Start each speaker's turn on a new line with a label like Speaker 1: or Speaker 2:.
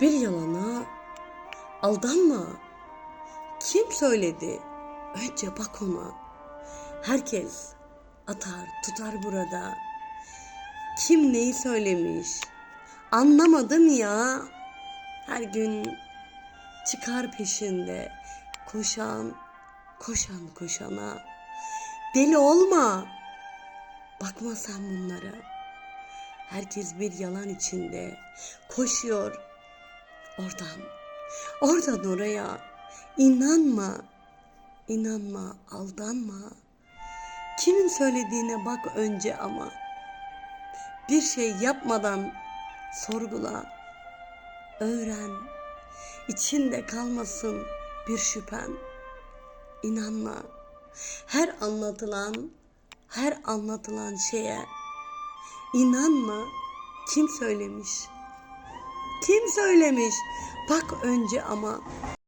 Speaker 1: Bir yalana aldanma. Kim söyledi? Önce bak ona. Herkes atar tutar burada. Kim neyi söylemiş? Anlamadım ya. Her gün çıkar peşinde koşan koşan koşana. Deli olma. Bakma sen bunlara. Herkes bir yalan içinde koşuyor. Oradan, oradan oraya. İnanma, inanma, aldanma. Kimin söylediğine bak önce ama. Bir şey yapmadan sorgula, öğren. İçinde kalmasın bir şüphen. İnanma. Her anlatılan, her anlatılan şeye inanma. Kim söylemiş? Kim söylemiş? Bak önce ama